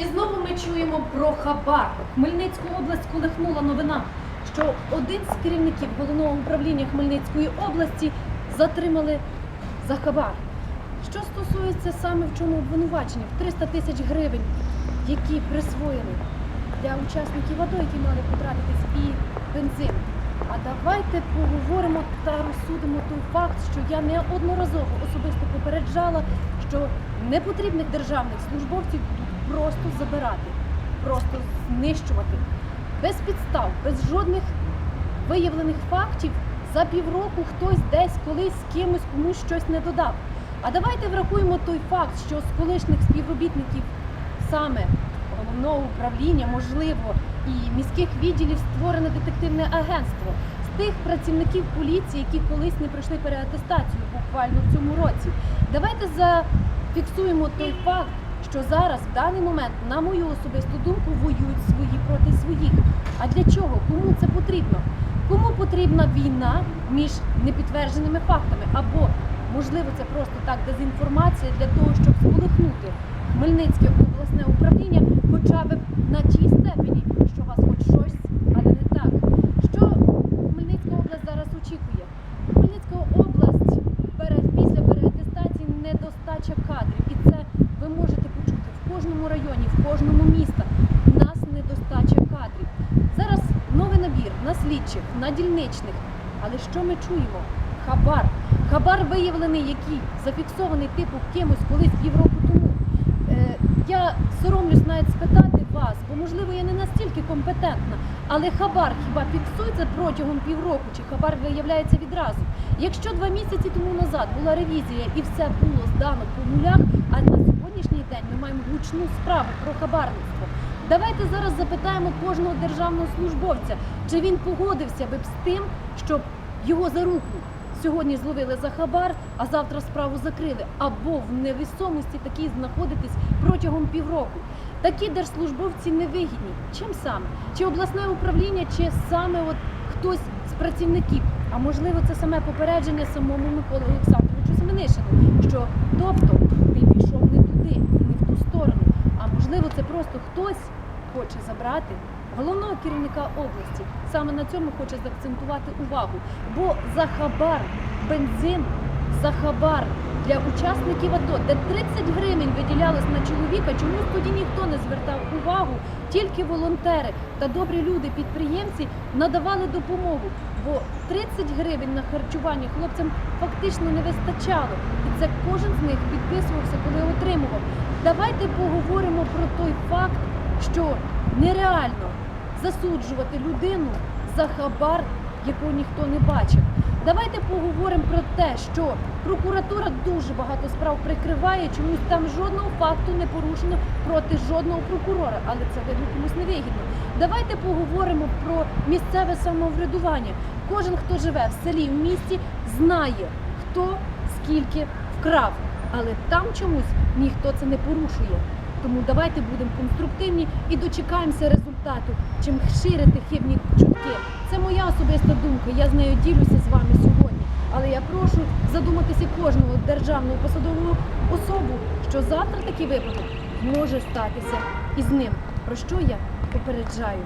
І знову ми чуємо про хабар. Хмельницьку область колихнула новина, що один з керівників головного управління Хмельницької області затримали за хабар. Що стосується саме в чому обвинувачення, в 300 тисяч гривень, які присвоєні для учасників АТО, які мали потратитись і бензин. А давайте поговоримо та розсудимо той факт, що я неодноразово особисто попереджала, що непотрібних державних службовців просто забирати, просто знищувати. Без підстав, без жодних виявлених фактів за півроку хтось десь колись з кимось комусь щось не додав. А давайте врахуємо той факт, що з колишніх співробітників саме головного управління, можливо, і міських відділів створене детективне агентство з тих працівників поліції, які колись не пройшли переатестацію буквально в цьому році. Давайте зафіксуємо той факт, що зараз в даний момент, на мою особисту думку, воюють свої проти своїх. А для чого? Кому це потрібно? Кому потрібна війна між непідтвердженими фактами? Або, можливо, це просто так дезінформація для того, щоб сколихнути Хмельницьке обласне управління хоча б на тій степені, що у вас хоч щось, але не так. Що Хмельницька область зараз очікує? Хмельницька область пере- після переатестації недостача кадрів. І це ви можете почути в кожному районі, в кожному місті. У нас недостача кадрів. Зараз новий набір на слідчих, на дільничних. Але що ми чуємо? Хабар. Хабар виявлений, який зафіксований типу кимось колись півроку тому. Е, я соромлюсь навіть спитати вас, бо можливо я не настільки компетентна, але хабар хіба фіксується протягом півроку, чи хабар виявляється відразу? Якщо два місяці тому назад була ревізія і все було здано по нулях, а на сьогоднішній день ми маємо гучну справу про хабарництво. Давайте зараз запитаємо кожного державного службовця, чи він погодився би з тим, щоб його за руку сьогодні зловили за хабар, а завтра справу закрили, або в невісомості такій знаходитись протягом півроку. Такі держслужбовці невигідні. Чим саме? Чи обласне управління, чи саме от хтось з працівників? А можливо, це саме попередження самому Миколі Олександровичу Семенишину, що тобто ти пішов не туди і не в ту сторону. А можливо, це просто хтось хоче забрати головного керівника області. Саме на цьому хоче заакцентувати увагу. Бо за хабар, бензин, за хабар для учасників АТО, де 30 гривень виділялось на чоловіка, чомусь тоді ніхто не звертав увагу, тільки волонтери та добрі люди, підприємці надавали допомогу. Бо 30 гривень на харчування хлопцям фактично не вистачало. І це кожен з них підписувався, коли отримував. Давайте поговоримо про той факт, що нереально засуджувати людину за хабар, якого ніхто не бачив. Давайте поговоримо про те, що прокуратура дуже багато справ прикриває, чомусь там жодного факту не порушено проти жодного прокурора, але це видно комусь невигідно. Давайте поговоримо про місцеве самоврядування. Кожен, хто живе в селі, в місті, знає, хто скільки вкрав, але там чомусь ніхто це не порушує. Тому давайте будемо конструктивні і дочекаємося результату, чим ширити хибні чутки. Це моя особиста думка. Я з нею ділюся з вами сьогодні. Але я прошу задуматися кожного державного посадового особу, що завтра такий випадок може статися і з ним. Про що я попереджаю?